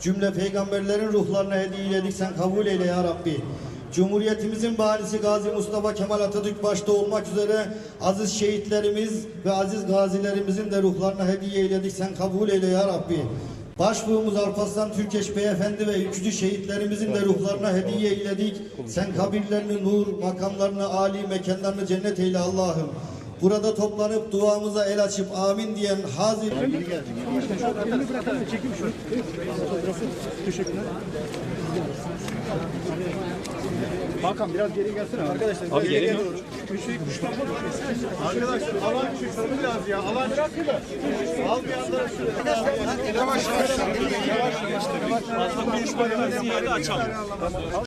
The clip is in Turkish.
Cümle peygamberlerin ruhlarına hediye eyledik sen kabul eyle ya Rabbi. Cumhuriyetimizin valisi Gazi Mustafa Kemal Atatürk başta olmak üzere aziz şehitlerimiz ve aziz gazilerimizin de ruhlarına hediye eyledik sen kabul eyle ya Rabbi. Başbuğumuz Alparslan Türkeş Beyefendi ve ülkücü şehitlerimizin de ruhlarına hediye eyledik. Sen kabirlerini nur, makamlarını âli, mekanlarını cennet eyle Allah'ım. Burada toplanıp duamıza el açıp amin diyen hazir Hakan biraz geri gelsene. Arkadaşlar Abi geri mi? Arkadaşlar alan çıksın biraz ya. Alan çıksın. Al bir anda şuraya. Yavaş yavaş. Yavaş yavaş. Fazla konuşmayın. Açalım.